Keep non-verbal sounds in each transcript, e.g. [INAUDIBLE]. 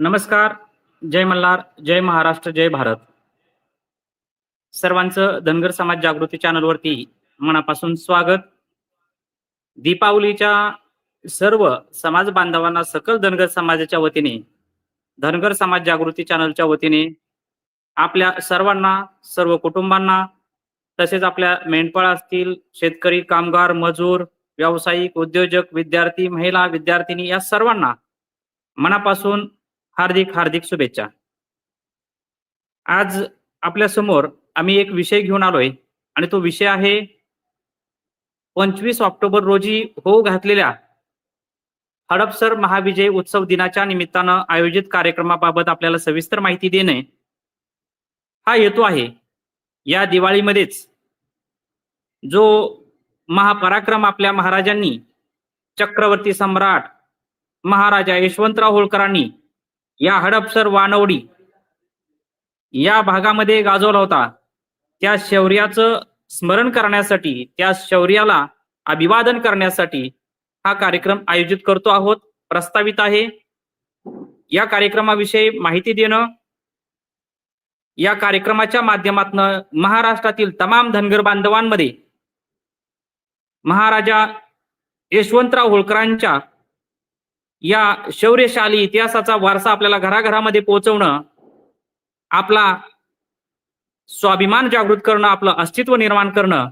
नमस्कार जय मल्हार जय महाराष्ट्र जय भारत. सर्वांचं धनगर समाज जागृती चॅनलवरती मनापासून स्वागत. दीपावलीच्या सर्व समाज बांधवांना सकल धनगर समाजाच्या वतीने धनगर समाज जागृती चॅनलच्या वतीने आपल्या सर्वांना सर्व कुटुंबांना तसेच आपल्या मेंढपाळ असतील शेतकरी कामगार मजूर व्यावसायिक उद्योजक विद्यार्थी महिला विद्यार्थिनी या सर्वांना मनापासून हार्दिक हार्दिक शुभेच्छा. आज आपल्यासमोर आम्ही एक विषय घेऊन आलोय आणि तो विषय आहे पंचवीस ऑक्टोबर रोजी होऊ घातलेल्या हडपसर महाविजय उत्सव दिनाच्या निमित्तानं आयोजित कार्यक्रमाबाबत आपल्याला सविस्तर माहिती देणे हा हेतू आहे. या दिवाळीमध्येच जो महापराक्रम आपल्या महाराजांनी चक्रवर्ती सम्राट महाराजा यशवंतराव होळकरांनी या हडपसर वानवडी या भागामध्ये गाजवला होता. त्या शौर्याचं स्मरण करण्यासाठी त्या शौर्याला अभिवादन करण्यासाठी हा कार्यक्रम आयोजित करतो आहोत प्रस्तावित आहे. या कार्यक्रमाविषयी माहिती देणं या कार्यक्रमाच्या माध्यमातून महाराष्ट्रातील तमाम धनगर बांधवांमध्ये महाराजा यशवंतराव होळकरांच्या या शौर्यशाली इतिहासाचा वारसा आपल्याला घराघरामध्ये पोहोचवणं आपला स्वाभिमान जागृत करणं आपलं अस्तित्व निर्माण करणं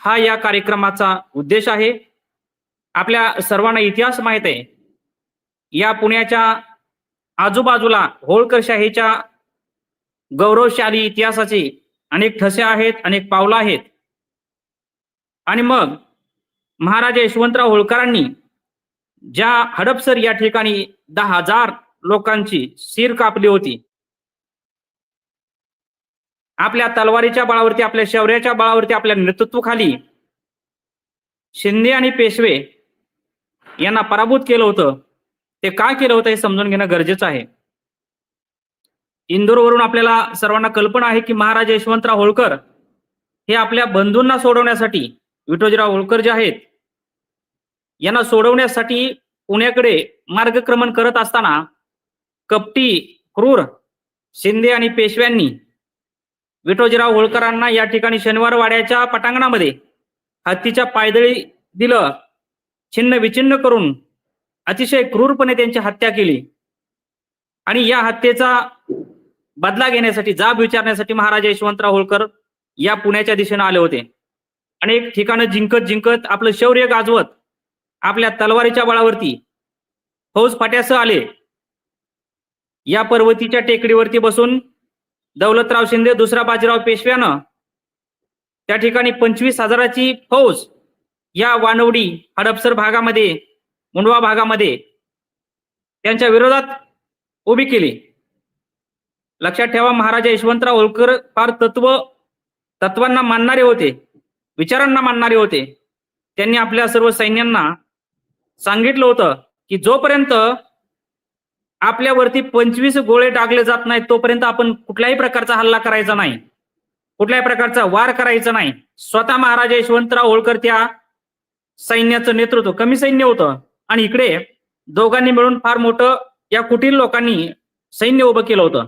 हा या कार्यक्रमाचा उद्देश आहे. आपल्या सर्वांना इतिहास माहीत आहे. या पुण्याच्या आजूबाजूला होळकरशाहीच्या गौरवशाली इतिहासाचे अनेक ठसे आहेत अनेक पावलं आहेत. आणि मग महाराजा यशवंतराव होळकरांनी ज्या हडपसर या ठिकाणी दहा हजार लोकांची शिर कापली होती. आपल्या तलवारीच्या बळावरती आपल्या शौर्याच्या बळावरती आपल्या नेतृत्वाखाली शिंदे आणि पेशवे यांना पराभूत केलं होतं. ते काय केलं होतं हे समजून घेणं गरजेचं आहे. इंदोरवरून आपल्याला सर्वांना कल्पना आहे की महाराज यशवंतराव होळकर हे आपल्या बंधूंना सोडवण्यासाठी विठोजीराव होळकर जे आहेत यांना सोडवण्यासाठी पुण्याकडे मार्गक्रमण करत असताना कपटी क्रूर शिंदे आणि पेशव्यांनी विठोजीराव होळकरांना या ठिकाणी शनिवार वाड्याच्या पटांगणामध्ये हत्तीच्या पायदळी दिलं छिन्न विछिन्न करून अतिशय क्रूरपणे त्यांची हत्या केली. आणि या हत्येचा बदला घेण्यासाठी जाब विचारण्यासाठी महाराजा यशवंतराव होळकर या पुण्याच्या दिशेने आले होते. अनेक ठिकाणं जिंकत जिंकत आपलं शौर्य गाजवत आपल्या तलवारीच्या बळावरती फौज फाट्यासह आले. या पर्वतीच्या टेकडीवरती बसून दौलतराव शिंदे दुसरा बाजीराव पेशव्यानं त्या ठिकाणी पंचवीस हजाराची फौज या वानवडी हडपसर भागामध्ये मुंडवा भागामध्ये त्यांच्या विरोधात उभी केली. लक्षात ठेवा महाराजा यशवंतराव होळकर फार तत्व तत्वांना मानणारे होते विचारांना मानणारे होते. त्यांनी आपल्या सर्व सैन्यांना सांगितलं होतं की जोपर्यंत आपल्यावरती पंचवीस गोळे टाकले जात नाहीत तोपर्यंत आपण कुठल्याही प्रकारचा हल्ला करायचा नाही. कुठल्याही प्रकारचा वार करायचा नाही. स्वतः महाराजा यशवंतराव होळकर त्या सैन्याचं नेतृत्व कमी सैन्य होतं. आणि इकडे दोघांनी मिळून फार मोठं या कुटील लोकांनी सैन्य उभं केलं होतं.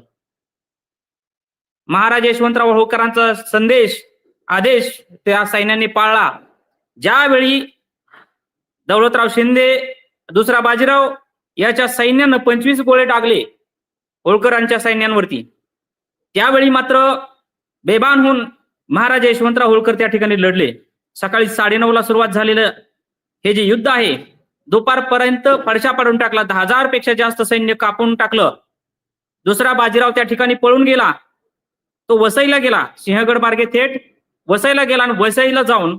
महाराज यशवंतराव होळकरांचा संदेश आदेश त्या सैन्याने पाळला. ज्यावेळी दौलतराव शिंदे दुसरा बाजीराव याच्या सैन्यानं पंचवीस गोळे टाकले होळकरांच्या सैन्यांवरती. त्यावेळी मात्र बेबान होऊन महाराज यशवंतराव होळकर त्या ठिकाणी लढले. सकाळी साडेनऊला सुरुवात झालेलं हे जे युद्ध आहे दुपारपर्यंत फडशा पाडून टाकला. दहा हजारपेक्षा जास्त सैन्य कापून टाकलं. दुसरा बाजीराव त्या ठिकाणी पळून गेला. तो वसईला गेला. सिंहगड मार्गे थेट वसईला गेला आणि वसईला जाऊन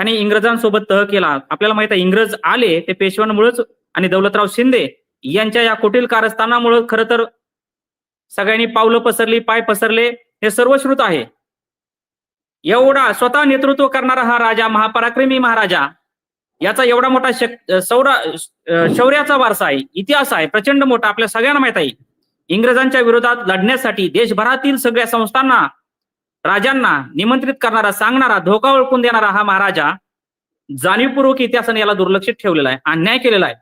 त्याने इंग्रजांसोबत तह केला. आपल्याला माहीत आहे इंग्रज आले ते पेशव्यांमुळेच आणि दौलतराव शिंदे यांच्या या कुटील कारस्थानामुळे खर तर सगळ्यांनी पावलं पसरली पाय पसरले हे सर्वश्रुत आहे. एवढा स्वतः नेतृत्व करणारा हा राजा महापराक्रमी महाराजा याचा एवढा मोठा शक सौरा शौर्याचा वारसा आहे इतिहास आहे प्रचंड मोठा आपल्या सगळ्यांना माहीत आहे. इंग्रजांच्या विरोधात लढण्यासाठी देशभरातील सगळ्या संस्थांना राजांना निमंत्रित करणारा सांगणारा धोका ओळखून देणारा हा महाराजा जाणीवपूर्वक इतिहासाने याला दुर्लक्षित ठेवलेला आहे अन्याय केलेला आहे.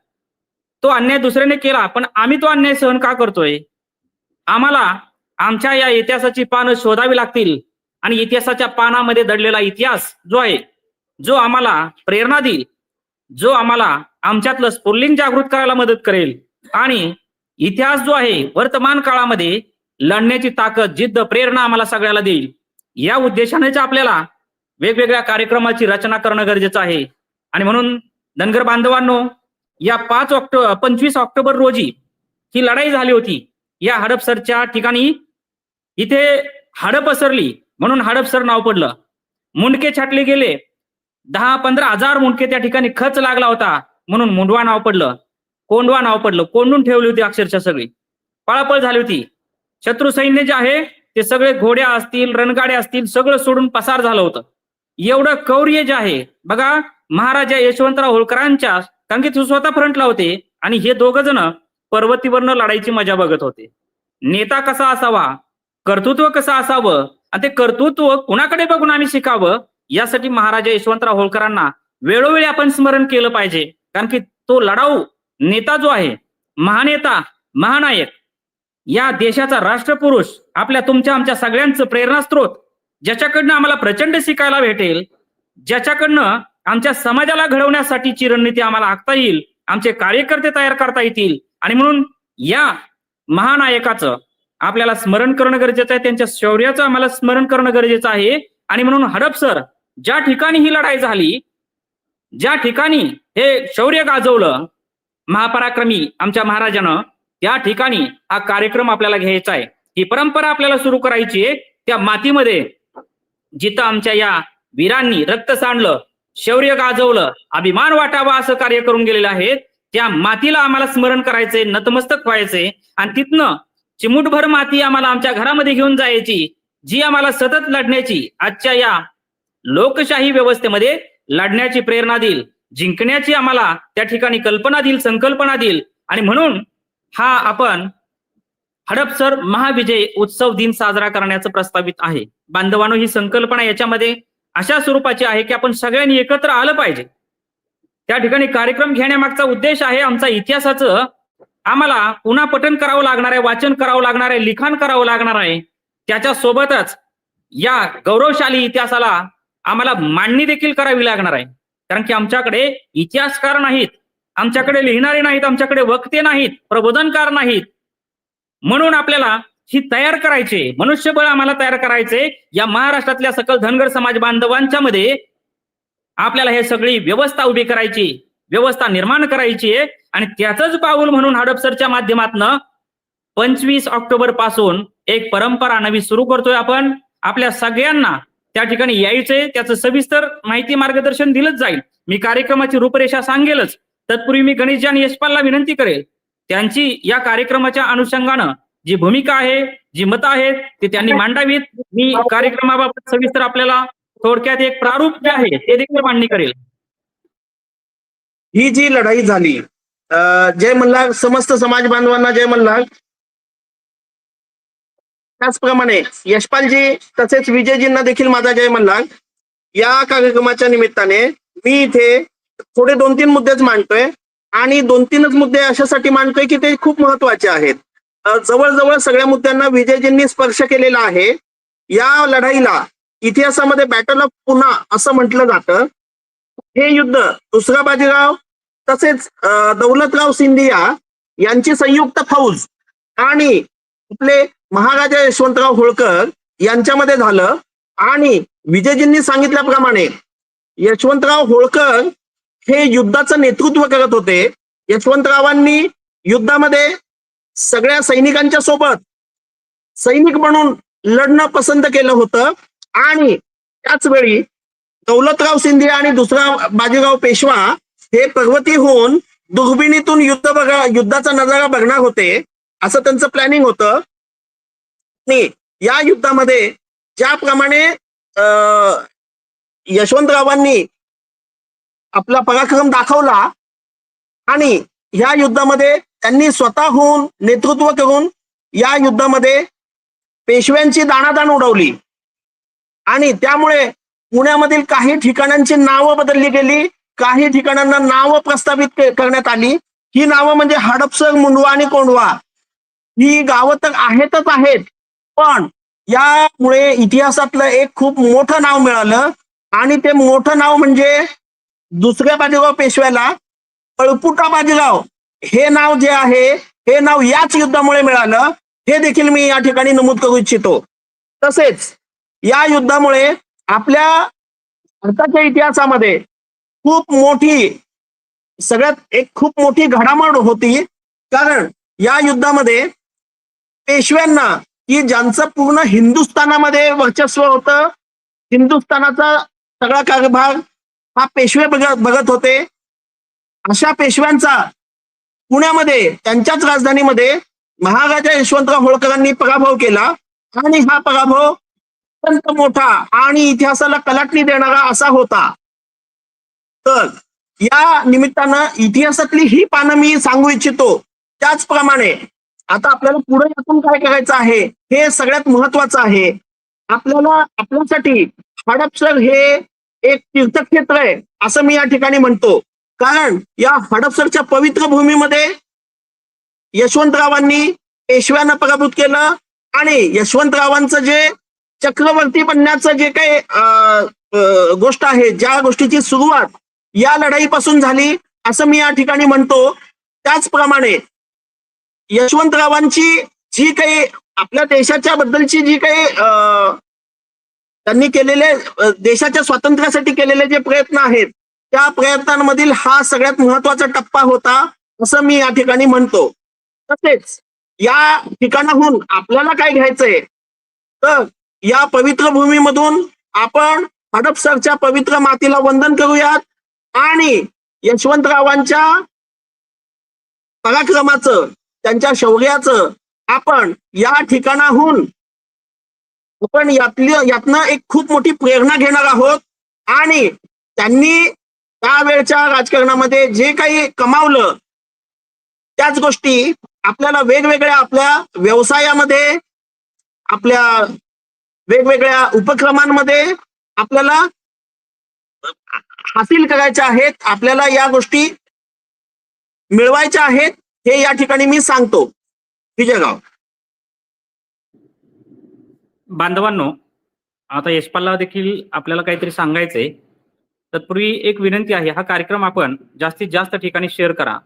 तो अन्याय दुसऱ्याने केला पण आम्ही तो अन्याय सहन का करतोय? आम्हाला आमच्या या इतिहासाची पानं शोधावी लागतील आणि इतिहासाच्या पानामध्ये दडलेला इतिहास जो आहे जो आम्हाला प्रेरणा देईल जो आम्हाला आमच्यातलं स्फुर्लिंग जागृत करायला मदत करेल आणि इतिहास जो आहे वर्तमान काळामध्ये लढण्याची ताकद जिद्द प्रेरणा आम्हाला सगळ्याला देईल. या उद्देशानेच आपल्याला वेगवेगळ्या कार्यक्रमाची रचना करणं गरजेचं आहे. आणि म्हणून धनगर बांधवांनो या पाच ऑक्टो पंचवीस ऑक्टोबर रोजी ही लढाई झाली होती. या हडपसरच्या ठिकाणी इथे हडप पसरली. म्हणून हडपसर नाव पडलं. मुंडके छाटले गेले. दहा पंधरा हजार मुंडके त्या ठिकाणी खच लागला होता. म्हणून मुंडवा नाव पडलं. कोंडवा नाव पडलं. कोंडून ठेवली होती अक्षरशः सगळी. पळापळ झाली होती. शत्रू सैन्य जे आहे ते सगळे घोड्या असतील रणगाड्या असतील सगळं सोडून पसार झालं होतं. एवढं कौर्य जे आहे बघा महाराजा यशवंतराव होळकरांच्या कारण की ते स्वतः फ्रंटला होते आणि हे दोघ जण पर्वतीवरनं लढाईची मजा बघत होते. नेता कसा असावा कर्तृत्व कसं असावं आणि ते कर्तृत्व कुणाकडे बघून आम्ही शिकावं यासाठी महाराजा यशवंतराव होळकरांना वेळोवेळी आपण स्मरण केलं पाहिजे. कारण की तो लढाऊ नेता जो आहे महानेता महानायक या देशाचा राष्ट्रपुरुष आपल्या तुमच्या आमच्या सगळ्यांचं प्रेरणास्त्रोत ज्याच्याकडनं आम्हाला प्रचंड शिकायला भेटेल ज्याच्याकडनं आमच्या समाजाला घडवण्यासाठीची रणनीती आम्हाला आखता येईल आमचे कार्यकर्ते तयार करता येतील. आणि म्हणून या महानायकाचं आपल्याला स्मरण करणं गरजेचं आहे त्यांच्या शौर्याचं आम्हाला स्मरण करणं गरजेचं आहे. आणि म्हणून हडपसर ज्या ठिकाणी ही लढाई झाली ज्या ठिकाणी हे शौर्य गाजवलं महापराक्रमी आमच्या महाराजानं त्या ठिकाणी हा कार्यक्रम आपल्याला घ्यायचा आहे. ही परंपरा आपल्याला सुरू करायची आहे. त्या मातीमध्ये जिथं आमच्या या वीरांनी रक्त सांडलं शौर्य गाजवलं अभिमान वाटावा असं कार्य करून गेलेलं आहे. त्या मातीला आम्हाला स्मरण करायचे नतमस्तक व्हायचे आणि तिथनं चिमुटभर माती आम्हाला आमच्या घरामध्ये घेऊन जायची जी आम्हाला सतत लढण्याची आजच्या या लोकशाही व्यवस्थेमध्ये लढण्याची प्रेरणा देईल. जिंकण्याची आम्हाला त्या ठिकाणी कल्पना देईल संकल्पना देईल. आणि म्हणून हा आपण हडपसर महाविजय उत्सव दिन साजरा करण्याचं प्रस्तावित आहे. बांधवानो ही संकल्पना याच्यामध्ये अशा स्वरूपाची आहे की आपण सगळ्यांनी एकत्र आलं पाहिजे. त्या ठिकाणी कार्यक्रम घेण्यामागचा उद्देश आहे आमचा इतिहासाचं आम्हाला पुन्हा पठन करावं लागणार आहे वाचन करावं लागणार आहे लिखाण करावं लागणार आहे. त्याच्या सोबतच या गौरवशाली इतिहासाला आम्हाला मांडणी देखील करावी लागणार आहे. कारण की आमच्याकडे इतिहासकार नाहीत. आमच्याकडे लिहिणारे नाहीत आमच्याकडे वक्ते नाहीत प्रबोधनकार नाहीत. म्हणून आपल्याला ही तयार करायचे मनुष्यबळ आम्हाला तयार करायचे या महाराष्ट्रातल्या सकल धनगर समाज बांधवांच्या मध्ये आपल्याला हे सगळी व्यवस्था उभी करायची व्यवस्था निर्माण करायची आहे. आणि त्याचंच पाऊल म्हणून हडपसरच्या माध्यमातनं पंचवीस ऑक्टोबरपासून एक परंपरा नवी सुरू करतोय आपण. आपल्या सगळ्यांना त्या ठिकाणी यायचंय त्याचं सविस्तर माहिती मार्गदर्शन दिलंच जाईल. मी कार्यक्रमाची रूपरेषा सांगेलच. तत्पूर्वी मी गणेशजी आणि यशपालला विनंती करेल त्यांची या कार्यक्रमाच्या अनुषंगानं जी भूमिका आहे जी मतं आहेत ते त्यांनी मांडावीत. मी कार्यक्रमाबाबत सविस्तर आपल्याला थोडक्यात एक प्रारूप जे आहे ते देखील मांडणी करेल. ही जी लढाई झाली जय मल्हार समस्त समाज बांधवांना जय मल्हार. त्याचप्रमाणे यशपालजी तसेच विजयजींना देखील माझा जय मल्हार. या कार्यक्रमाच्या निमित्ताने मी इथे थोडे दोन तीन मुद्देच मांडतोय. आणि दोन तीनच मुद्दे अशासाठी मांडतोय की ते खूप महत्त्वाचे आहेत. जवळजवळ सगळ्या मुद्द्यांना विजयजींनी स्पर्श केलेला आहे. या लढाईला इतिहासामध्ये बॅटल ऑफ पुना असं म्हटलं जातं. हे युद्ध दुसरा बाजीराव तसेच दौलतराव सिंधिया यांची संयुक्त फौज आणि आपले महाराजा यशवंतराव होळकर यांच्यामध्ये झालं. आणि विजयजींनी सांगितल्याप्रमाणे यशवंतराव होळकर हे युद्धाचं नेतृत्व करत होते. यशवंतरावांनी युद्धामध्ये सगळ्या सैनिकांच्या सोबत सैनिक म्हणून लढणं पसंत केलं होतं. आणि त्याच वेळी दौलतराव सिंधिया आणि दुसरा बाजीराव पेशवा हे पर्वती होऊन दुर्बिणीतून युद्ध बघा युद्धाचा नजारा बघणार होते. असं त्यांचं प्लॅनिंग होतं. या युद्धामध्ये ज्याप्रमाणे अं, यशवंतरावांनी आपला पराक्रम दाखवला आणि ह्या युद्धामध्ये त्यांनी स्वतःहून नेतृत्व करून या युद्धामध्ये पेशव्यांची दाणादाण उडवली. आणि त्यामुळे पुण्यामधील काही ठिकाणांची नावं बदलली गेली. काही ठिकाणांना नावं प्रस्तावित करण्यात आली. ही नावं म्हणजे हडपसर मुंडवा आणि कोंडवा. ही गावं तर आहेतच आहेत. पण यामुळे इतिहासातलं एक खूप मोठं नाव मिळालं. आणि ते मोठं नाव म्हणजे दुसऱ्या बाजीराव पेशव्याला पळपुटा बाजीराव हे नाव जे आहे हे नाव याच युद्धामुळे मिळालं. हे देखील मी या ठिकाणी नमूद करू इच्छितो. तसेच या युद्धामुळे आपल्या भारताच्या इतिहासामध्ये खूप मोठी सगळ्यात एक खूप मोठी घडामोड होती. कारण या युद्धामध्ये पेशव्यांना की ज्यांचं पूर्ण हिंदुस्थानामध्ये वर्चस्व होतं हिंदुस्थानाचा सगळा कारभार हा पेशवे बघत बघत होते. अशा पेशव्यांचा पुण्यामध्ये त्यांच्याच राजधानीमध्ये महाराजा यशवंतराव होळकरांनी पराभव केला. आणि हा पराभव अत्यंत मोठा आणि इतिहासाला कलाटणी देणारा असा होता. तर या निमित्तानं इतिहासातली ही पानं मी सांगू इच्छितो. त्याचप्रमाणे आता आपल्याला पुढे यातून काय करायचं आहे हे सगळ्यात महत्वाचं आहे. आपल्याला आपल्यासाठी हडपसर हे एक तीर्थक्षेत्र आहे असं मी या ठिकाणी म्हणतो. कारण या हडपसरच्या पवित्र भूमीमध्ये यशवंतरावांनी पेशव्यानं पराभूत केलं आणि यशवंतरावांचं जे चक्रवर्ती बनण्याचं जे काही गोष्ट आहे ज्या गोष्टीची सुरुवात या लढाईपासून झाली असं मी या ठिकाणी म्हणतो. त्याचप्रमाणे यशवंतरावांची जी काही आपल्या देशाच्या बद्दलची जी काही त्यांनी केलेले देशाच्या स्वातंत्र्यासाठी केलेले जे प्रयत्न आहेत त्या प्रयत्नांमधील हा सगळ्यात महत्त्वाचा टप्पा होता असं मी या ठिकाणी म्हणतो. तसेच या ठिकाणाहून आपल्याला काय घ्यायचंय? तर या पवित्र भूमीमधून आपण हडपसरच्या पवित्र मातीला वंदन करूयात आणि यशवंतरावांच्या पराक्रमाचं त्यांच्या शौर्याचं आपण या ठिकाणाहून आपण यातली यातनं एक खूप मोठी प्रेरणा घेणार आहोत. आणि त्यांनी त्यावेळच्या राजकारणामध्ये जे काही कमावलं त्याच गोष्टी आपल्याला वेगवेगळ्या आपल्या व्यवसायामध्ये आपल्या वेगवेगळ्या उपक्रमांमध्ये आपल्याला हासिल करायच्या आहेत आपल्याला या गोष्टी मिळवायच्या आहेत हे या ठिकाणी मी सांगतो. विजयगाव बांधवांनो आता यशपालला देखील आपल्याला काहीतरी सांगायचंय. तत्पूर्वी एक विनंती आहे हा कार्यक्रम आपण जास्तीत जास्त ठिकाणी शेअर करा.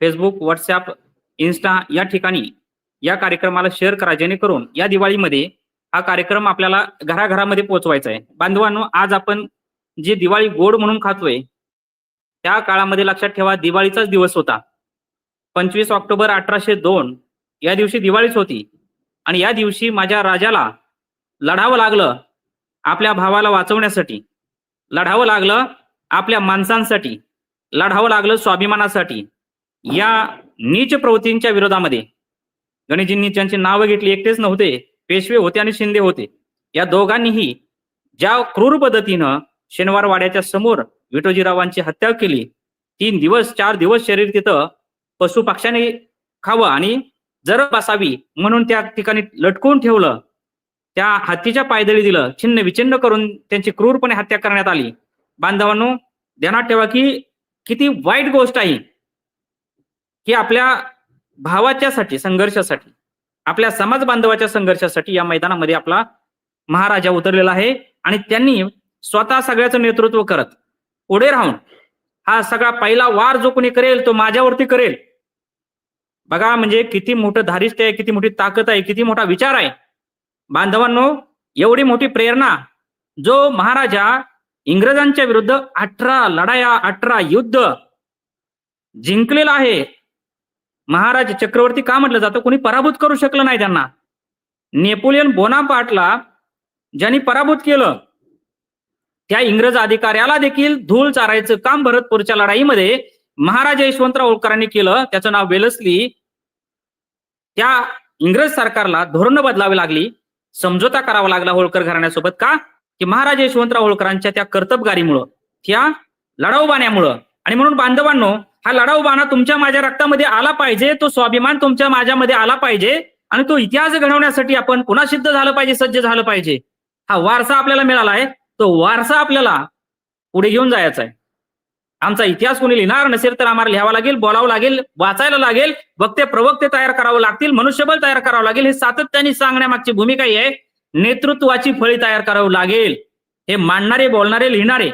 फेसबुक व्हॉट्सअप इन्स्टा या ठिकाणी या कार्यक्रमाला शेअर करा जेणेकरून या दिवाळीमध्ये हा कार्यक्रम आपल्याला घराघरामध्ये पोहोचवायचा आहे. बांधवांनो आज आपण जी दिवाळी गोड म्हणून खातोय त्या काळामध्ये लक्षात ठेवा दिवाळीचाच दिवस होता. पंचवीस ऑक्टोबर अठराशे दोन या दिवशी दिवाळीच होती. आणि या दिवशी माझ्या राजाला लढावं लागलं आपल्या भावाला वाचवण्यासाठी लढावं लागलं आपल्या माणसांसाठी लढावं लागलं स्वाभिमानासाठी. या नीच प्रवृत्तींच्या विरोधामध्ये गणेशजींनी त्यांची नावं घेतली एकटेच नव्हते पेशवे होते आणि शिंदे होते. या दोघांनीही ज्या क्रूर पद्धतीनं शनिवार वाड्याच्या समोर विठोजीरावांची हत्या केली तीन दिवस चार दिवस शरीर तिथं पशुपक्ष्याने खावं आणि जर बसावी म्हणून त्या ठिकाणी लटकून ठेवलं त्या हत्तीच्या पायदळी दिलं छिन्न विचिन्न करून त्यांची क्रूरपणे हत्या करण्यात आली. बांधवांनो ध्यानात ठेवा की किती वाईट गोष्ट आहे की आपल्या भावाच्यासाठी संघर्षासाठी आपल्या समाज बांधवाच्या संघर्षासाठी या मैदानामध्ये आपला महाराजा उतरलेला आहे आणि त्यांनी स्वतः सगळ्याचं नेतृत्व करत पुढे राहून हा सगळा पहिला वार जो कोणी करेल तो माझ्यावरती करेल. बघा म्हणजे किती मोठं धारिष्ट्य आहे किती मोठी ताकद आहे किती मोठा विचार आहे. बांधवांनो एवढी मोठी प्रेरणा जो महाराजा इंग्रजांच्या विरुद्ध अठरा लढाया अठरा युद्ध जिंकलेला आहे महाराज चक्रवर्ती का म्हटलं जातं? कोणी पराभूत करू शकलं नाही त्यांना. नेपोलियन बोनापाटला ज्यांनी पराभूत केलं त्या इंग्रज अधिकाऱ्याला देखील धूळ चारायचं काम भरतपूरच्या लढाईमध्ये महाराजा यशवंतराव होळकरांनी केलं. त्याचं नाव वेलसली. त्या इंग्रज सरकारला धोरण बदलावी लागली. समझोता करावा लागला होळकर घराण्यासोबत का? की महाराज यशवंतराव होळकरांच्या त्या कर्तबगारीमुळं त्या लढाऊ बाण्यामुळं आणि म्हणून बांधवांनो हा लढाऊ बाणा तुमच्या माझ्या रक्तामध्ये आला पाहिजे तो स्वाभिमान तुमच्या माझ्यामध्ये आला पाहिजे आणि तो इतिहास घडवण्यासाठी आपण पुन्हा सिद्ध झालं पाहिजे सज्ज झालं पाहिजे. हा वारसा आपल्याला मिळाला आहे तो वारसा आपल्याला पुढे घेऊन जायचा आहे. आमचा इतिहास कोणी लिहिणार? नसेल तर आम्हाला लिहावा लागेल बोलावं लागेल वाचायला लागेल वक्ते प्रवक्ते तयार करावं लागतील मनुष्यबळ तयार करावं लागेल हे सातत्याने सांगण्यामागची भूमिका ही आहे. नेतृत्वाची फळी तयार करावं लागेल. हे मांडणारे बोलणारे लिहिणारे.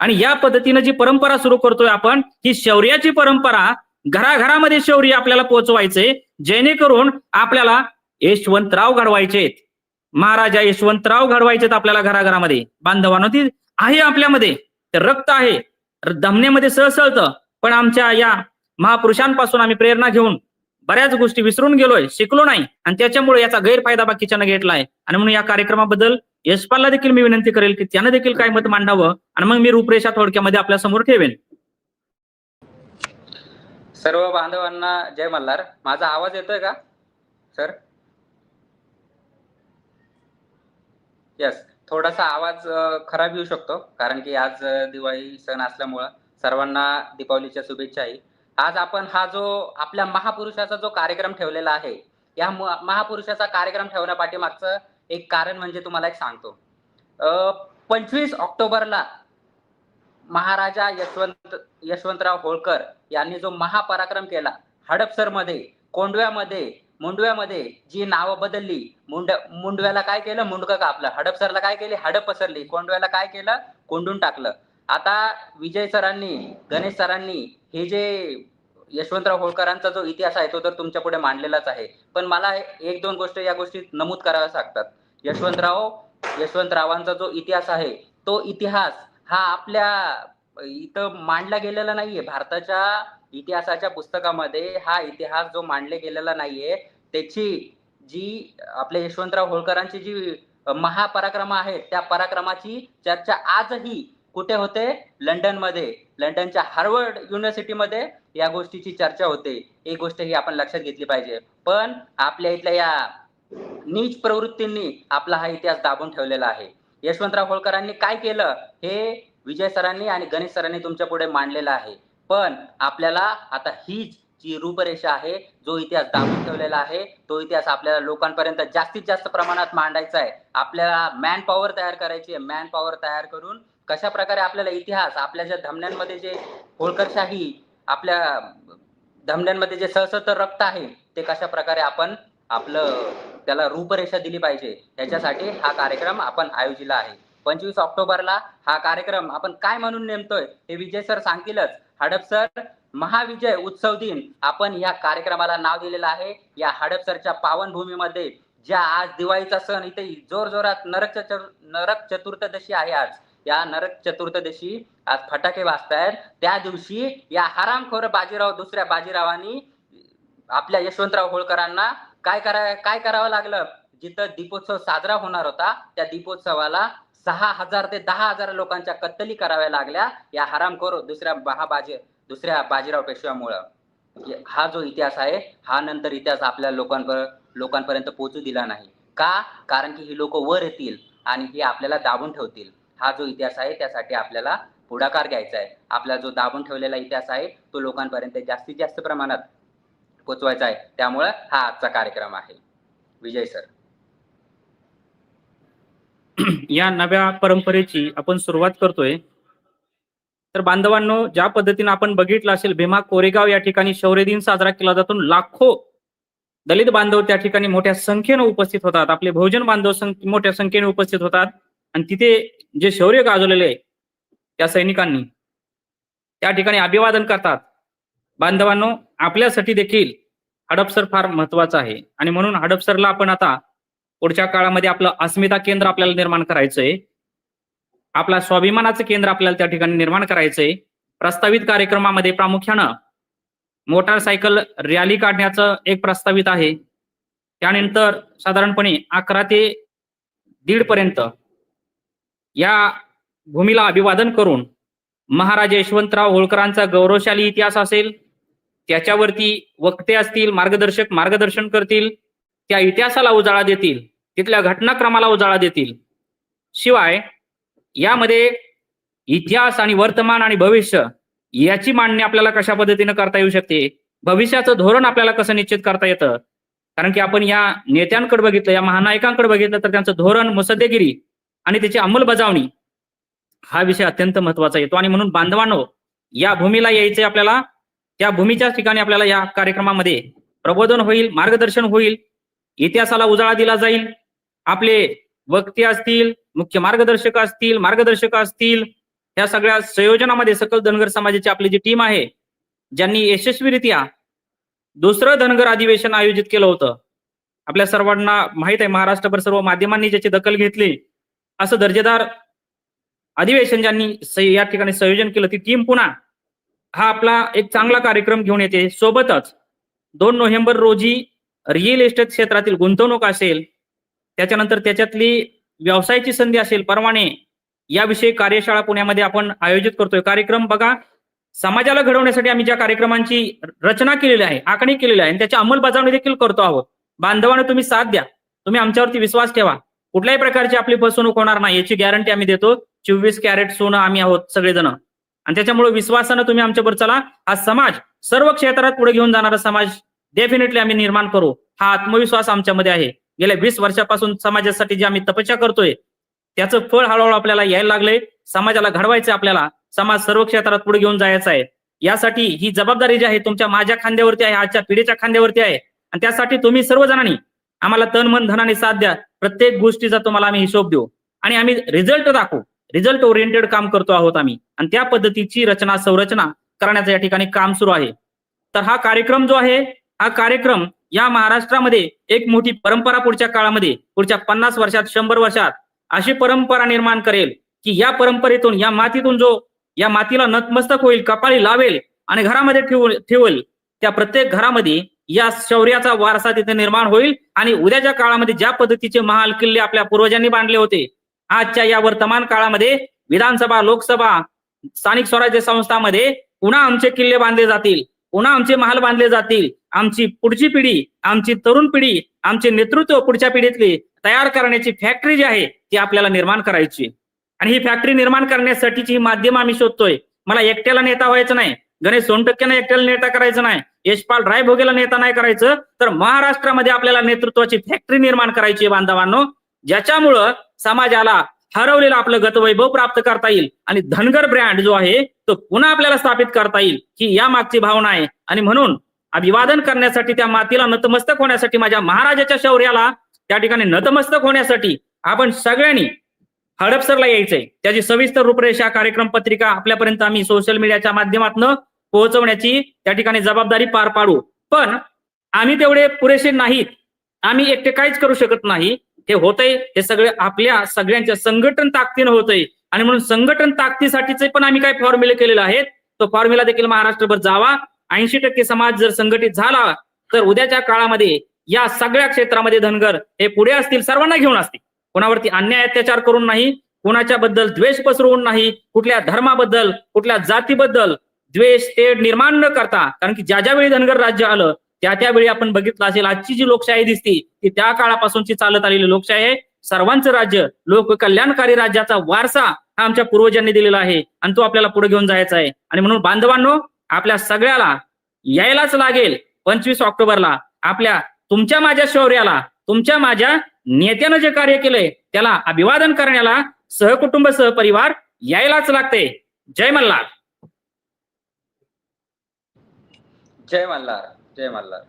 आणि या पद्धतीनं जी परंपरा सुरू करतोय आपण ही शौर्याची परंपरा घराघरामध्ये शौर्य आपल्याला पोहोचवायचे जेणेकरून आपल्याला यशवंतराव घडवायचे महाराजा यशवंतराव घडवायचेत आपल्याला घराघरामध्ये. बांधवांनो ती आहे आपल्यामध्ये. तर रक्त आहे. धमनेमध्ये सळसळतं पण आमच्या या महापुरुषांपासून आम्ही प्रेरणा घेऊन बऱ्याच गोष्टी विसरून गेलोय शिकलो नाही आणि त्याच्यामुळे याचा गैरफायदा बाकीच्यानं घेतलाय. आणि म्हणून या कार्यक्रमाबद्दल यशपालला देखील मी विनंती करेल की त्यानं देखील काय मत मांडावं आणि मग मी रूपरेषा थोडक्यामध्ये आपल्यासमोर ठेवेन. सर्व बांधवांना जय मल्हार. माझा आवाज येतोय का सर? यस थोडासा आवाज खराब येऊ शकतो. कारण की आज दिवाळी सण असल्यामुळं सर्वांना दीपावलीच्या शुभेच्छाही. आज आपण हा जो आपल्या महापुरुषाचा जो कार्यक्रम ठेवलेला आहे या महापुरुषाचा कार्यक्रम ठेवण्यापाठीमागचं एक कारण म्हणजे तुम्हाला एक सांगतो. पंचवीस ऑक्टोबरला महाराजा यशवंत यशवंतराव होळकर यांनी जो महापराक्रम केला हडपसरमध्ये कोंडव्यामध्ये मुंडव्यामध्ये जी नावं बदलली मुंड मुंडव्याला काय केलं? मुंडकं कापलं. हडपसरला काय केली? हडप पसरली. कोंडव्याला काय केलं? कोंडून टाकलं. आता विजय सरांनी गणेश सरांनी हे जे यशवंतराव होळकरांचा जो इतिहास आहे तो तर तुमच्यापुढे मांडलेलाच आहे. पण मला एक दोन गोष्ट या गोष्टीत नमूद कराव्या सांगतात. यशवंतराव यशवंतरावांचा जो इतिहास आहे तो इतिहास हा आपल्या इथं मांडला गेलेला नाहीये. भारताच्या इतिहासाच्या पुस्तकामध्ये हा इतिहास जो मांडले गेलेला नाहीये त्याची जी आपल्या यशवंतराव होळकरांची जी महापराक्रम आहे त्या पराक्रमाची चर्चा आजही कुठे होते? लंडनमध्ये. लंडनच्या हार्वर्ड युनिव्हर्सिटीमध्ये या गोष्टीची चर्चा होते. एक गोष्ट ही आपण लक्षात घेतली पाहिजे. पण आपल्या इथल्या या नीच प्रवृत्तींनी आपला हा इतिहास दाबून ठेवलेला आहे. यशवंतराव होळकरांनी काय केलं? हे विजय सरांनी आणि गणेश सरांनी तुमच्यापुढे मांडलेला आहे. पण आपल्याला आता हीच जी रूपरेषा आहे जो इतिहास दाबून ठेवलेला आहे तो इतिहास आपल्याला लोकांपर्यंत जास्तीत जास्त प्रमाणात मांडायचा आहे. आपल्याला मॅन पॉवर तयार करायची आहे. मॅन पॉवर तयार करून कशा प्रकारे आपल्याला इतिहास आपल्या ज्या धमन्यांमध्ये जे होळकरशाही आपल्या धमन्यांमध्ये जे सळसळतं रक्त आहे ते कशा प्रकारे आपण आपलं त्याला रूपरेषा दिली पाहिजे याच्यासाठी हा कार्यक्रम आपण आयोजिला आहे. पंचवीस ऑक्टोबरला हा कार्यक्रम आपण काय म्हणून नेमतोय हे विजय सर सांगतीलच. हडपसर महाविजय उत्सव दिन आपण या कार्यक्रमाला नाव दिलेलं आहे. या हडपसरच्या पावनभूमीमध्ये ज्या आज दिवाळीचा सण इथे जोर जोरात नरक चतुर नरक चतुर्थदशी आहे आज. या नरक चतुर्थदशी आज फटाके वाजतायत. त्या दिवशी या हरामखोर बाजीराव दुसऱ्या बाजीरावांनी आपल्या यशवंतराव होळकरांना काय करा काय करावं लागलं? जिथं दीपोत्सव साजरा होणार होता त्या दीपोत्सवाला सहा हजार ते दहा हजार लोकांच्या कत्तली कराव्या लागल्या या हरामखोर दुसऱ्या महाबाजी दुसऱ्या बाजीराव पेशव्यामुळं. हा जो इतिहास आहे हा नंतर इतिहास आपल्या लोकांपर लोकांपर्यंत पोहोचू दिला नाही. का? कारण की ही लोक वर येतील आणि ही आपल्याला दाबून ठेवतील. हा जो इतिहास आहे त्यासाठी आपल्याला पुढाकार घ्यायचा आहे. आपला जो दाबून ठेवलेला इतिहास आहे तो लोकांपर्यंत जास्तीत जास्त प्रमाणात पोचवायचा आहे. त्यामुळं हा आजचा कार्यक्रम आहे. विजय सर. [CLEARS THROAT] या नव्या परंपरेची आपण सुरुवात करतोय. तर बांधवांनो ज्या पद्धतीने आपण बघितलं असेल भीमा कोरेगाव या ठिकाणी शौर्य दिन साजरा केला जातो लाखो दलित बांधव त्या ठिकाणी मोठ्या संख्येनं उपस्थित होतात. आपले बहुजन बांधव सं- मोठ्या संख्येने उपस्थित होतात. आणि तिथे जे शौर्य गाजवलेले आहे त्या सैनिकांनी त्या ठिकाणी अभिवादन करतात. बांधवांनो आपल्यासाठी देखील हडपसर फार महत्वाचं आहे. आणि म्हणून हडपसरला आपण आता पुढच्या काळामध्ये आपलं अस्मिता केंद्र आपल्याला निर्माण करायचंय. आपला स्वाभिमानाचं केंद्र आपल्याला त्या ठिकाणी निर्माण करायचंय. प्रस्तावित कार्यक्रमामध्ये प्रामुख्यानं मोटारसायकल रॅली काढण्याचं एक प्रस्तावित आहे. त्यानंतर साधारणपणे अकरा ते दीड पर्यंत या भूमीला अभिवादन करून महाराज यशवंतराव होळकरांचा गौरवशाली इतिहास असेल त्याच्यावरती वक्ते असतील मार्गदर्शक मार्गदर्शन करतील त्या इतिहासाला उजाळा देतील तिथल्या घटनाक्रमाला उजाळा देतील. शिवाय यामध्ये इतिहास आणि वर्तमान आणि भविष्य याची मांडणी आपल्याला कशा पद्धतीनं करता येऊ शकते? भविष्याचं धोरण आपल्याला कसं निश्चित करता येतं? कारण की आपण या नेत्यांकडे बघितलं या महानायकांकडे बघितलं तर त्यांचं धोरण मुसद्देगिरी आणि त्याची अंमलबजावणी हा विषय अत्यंत महत्त्वाचा येतो. आणि म्हणून बांधवांनो या भूमीला यायचे आपल्याला त्या भूमीच्या ठिकाणी आपल्याला या कार्यक्रमामध्ये प्रबोधन होईल मार्गदर्शन होईल इतिहासाला उजाळा दिला जाईल. आपले वक्ते असतील मुख्य मार्गदर्शक असतील मार्गदर्शक असतील या सगळ्या संयोजनामध्ये सकल धनगर समाजाची आपली जी टीम आहे ज्यांनी यशस्वीरित्या दुसरं धनगर अधिवेशन आयोजित केलं होतं. आपल्या सर्वांना माहीत आहे महाराष्ट्रभर सर्व माध्यमांनी ज्याची दखल घेतली असं दर्जेदार अधिवेशन ज्यांनी स- या ठिकाणी संयोजन केलं ती टीम पुन्हा हा आपला एक चांगला कार्यक्रम घेऊन येते. सोबतच दोन नोव्हेंबर रोजी रिअल इस्टेट क्षेत्रातील गुंतवणूक असेल त्याच्यानंतर त्याच्यातली व्यवसायाची संधी असेल परवाने याविषयी कार्यशाळा पुण्यामध्ये आपण आयोजित करतोय. कार्यक्रम बघा समाजाला घडवण्यासाठी आम्ही ज्या कार्यक्रमांची रचना केलेली आहे आखणी केलेली आहे आणि त्याची अंमलबजावणी देखील करतो आहोत. बांधवाने तुम्ही साथ द्या. तुम्ही आमच्यावरती विश्वास ठेवा. कुठल्याही प्रकारची आपली फसवणूक होणार नाही याची गॅरंटी आम्ही देतो. चोवीस कॅरेट सोनं आम्ही आहोत सगळेजण. आणि त्याच्यामुळे विश्वासानं तुम्ही आमच्यावर चला. हा समाज सर्व क्षेत्रात पुढे घेऊन जाणारा समाज डेफिनेटली आम्ही निर्माण करू. हा आत्मविश्वास आमच्यामध्ये आहे. गेल्या वीस वर्षापासून समाजासाठी जे आम्ही तपस्या करतोय त्याचं फळ हळूहळू आपल्याला यायला लागलंय. समाजाला घडवायचं आपल्याला. समाज सर्व क्षेत्रात पुढे घेऊन जायचा आहे. यासाठी ही जबाबदारी जी आहे तुमच्या माझ्या खांद्यावरती आहे आजच्या पिढीच्या खांद्यावरती आहे. आणि त्यासाठी तुम्ही सर्वजणांनी आम्हाला तन मन धनाने साथ द्या. प्रत्येक गोष्टीचा तुम्हाला आम्ही हिशोब देऊ. आणि आम्ही रिझल्ट दाखवू. रिझल्ट ओरिएंटेड काम करतो आहोत आम्ही. आणि त्या पद्धतीची रचना संरचना करण्याचं या ठिकाणी काम सुरू आहे. तर हा कार्यक्रम जो आहे हा कार्यक्रम या महाराष्ट्रामध्ये एक मोठी परंपरा पुढच्या काळामध्ये पुढच्या पन्नास वर्षात शंभर वर्षात अशी परंपरा निर्माण करेल की या परंपरेतून या मातीतून जो या मातीला नतमस्तक होईल कपाळी लावेल आणि घरामध्ये ठेवू ठेवल त्या प्रत्येक घरामध्ये या शौर्याचा वारसा तिथे निर्माण होईल आणि उद्याच्या काळामध्ये ज्या पद्धतीचे महाल किल्ले आपल्या पूर्वजांनी बांधले होते आजच्या या वर्तमान काळामध्ये विधानसभा लोकसभा स्थानिक स्वराज्य संस्थामध्ये पुन्हा आमचे किल्ले बांधले जातील. पुन्हा आमचे महाल बांधले जातील. आमची पुढची पिढी आमची तरुण पिढी आमचे नेतृत्व पुढच्या पिढीतली तयार करण्याची फॅक्टरी जी आहे ती आपल्याला निर्माण करायची. आणि ही फॅक्टरी निर्माण करण्यासाठीची ही माध्यम आम्ही शोधतोय. मला एकट्याला नेता व्हायचं नाही. गणेश सोनटक्क्यानं एकट्याला नेता करायचं नाही. यशपाल रायभोगेला नेता नाही करायचं. तर महाराष्ट्रामध्ये आपल्याला नेतृत्वाची फॅक्टरी निर्माण करायची आहे बांधवांनो. ज्याच्यामुळं समाजाला हरवलेलं आपलं गतवैभव प्राप्त करता येईल. आणि धनगर ब्रँड जो आहे तो पुन्हा आपल्याला स्थापित करता येईल ही या मागची भावना आहे. आणि म्हणून अभिवादन करण्यासाठी त्या मातीला नतमस्तक होण्यासाठी माझ्या महाराजाच्या शौर्याला त्या ठिकाणी नतमस्तक होण्यासाठी आपण सगळ्यांनी हडपसरला यायचंय. त्याची सविस्तर रूपरेषा कार्यक्रम पत्रिका आपल्यापर्यंत आम्ही सोशल मीडियाच्या माध्यमातून पोहोचवण्याची त्या ठिकाणी जबाबदारी पार पाडू. पण आम्ही तेवढे पुरेसे नाहीत. आम्ही एकटे काहीच करू शकत नाही. हे होतंय हे सगळे आपल्या सगळ्यांच्या संघटन ताकदीनं होतंय. आणि म्हणून संघटन ताकदीसाठीचे पण आम्ही काही फॉर्म्युले केलेले आहेत तो फॉर्म्युला देखील महाराष्ट्रभर जावा. ऐंशी टक्के समाज जर संघटित झाला तर उद्याच्या काळामध्ये या सगळ्या क्षेत्रामध्ये धनगर हे पुढे असतील सर्वांना घेऊन असतील. कोणावरती अन्याय अत्याचार करून नाही कोणाच्या बद्दल द्वेष पसरवून नाही कुठल्या धर्माबद्दल कुठल्या जातीबद्दल द्वेष तेढ निर्माण न करता कारण की ज्या ज्यावेळी धनगर राज्य आलं त्या त्यावेळी आपण बघितलं असेल आजची जी लोकशाही दिसती ती त्या काळापासूनची चालत आलेली लोकशाही आहे. सर्वांचं राज्य लोककल्याणकारी राज्याचा वारसा हा आमच्या पूर्वजांनी दिलेला आहे. आणि तो आपल्याला पुढे घेऊन जायचा आहे. आणि म्हणून बांधवांनो आपल्या सगळ्याला यायलाच लागेल पंचवीस ऑक्टोबरला. आपल्या तुमच्या माझ्या शौर्याला तुमच्या माझ्या नेत्यानं जे कार्य केलंय त्याला अभिवादन करण्याला सहकुटुंब सहपरिवार यायलाच लागते. जय मल्हार. जय मल्हार जय मल्हार.